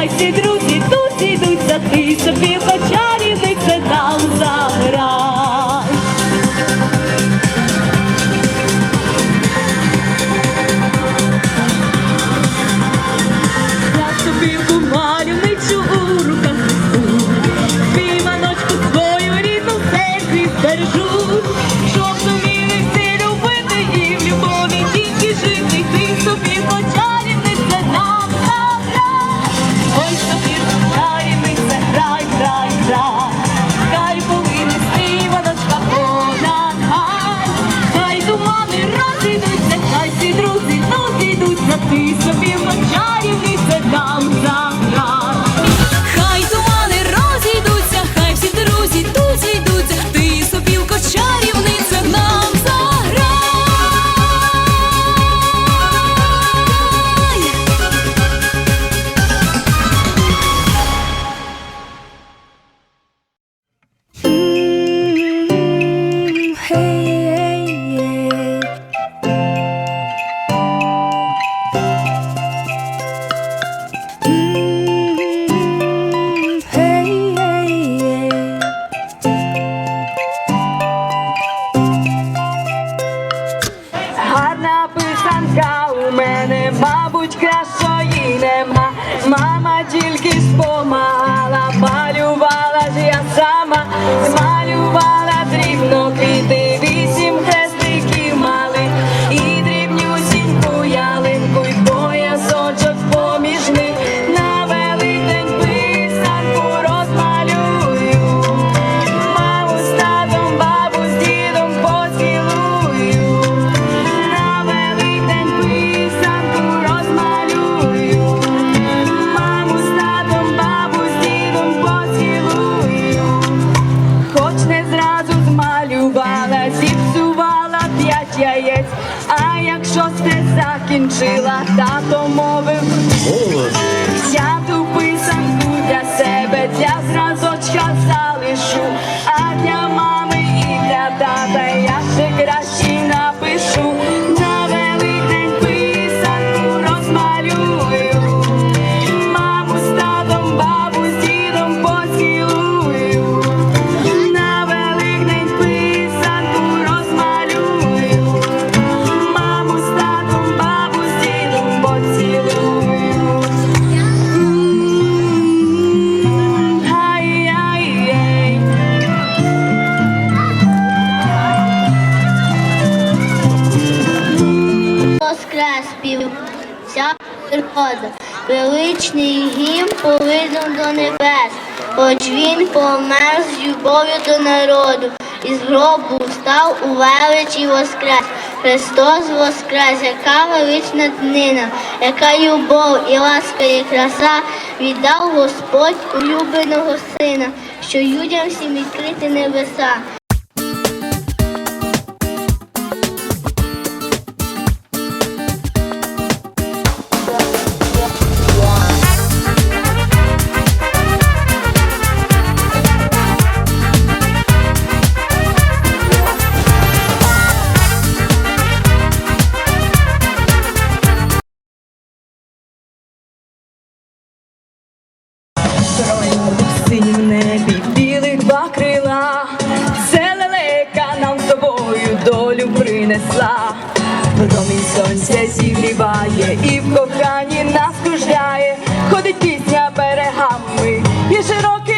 хай всі друзі тут ідуть, за ти собі piece of you. гарна писанка у мене, мабуть, красої нема, мама тільки. закінчила, тато мовив. Молодець. природа, величний гімн повидом до небес, хоч він помер з любов'ю до народу, і з гробу встав у величі воскрес. Христос Воскрес, яка велична днина, яка любов і ласка, і краса віддав Господь улюбленого сина, що людям всім відкрити небеса. в небі білих два крила, це лелека нам з тобою долю принесла, промінь сонця зігріває, і в коханні нас кружляє, ходить пісня берегами і широкі.